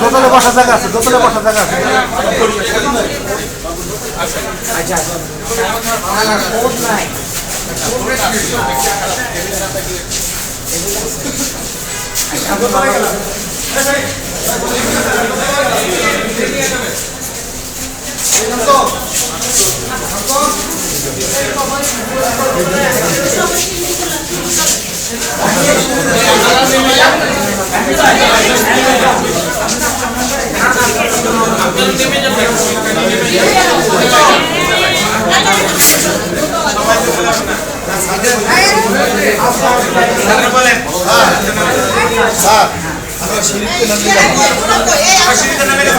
দোতলে বসার জায়গা আছে দোতলে বসার জায়গা আছে। স্যার নামলে যাব।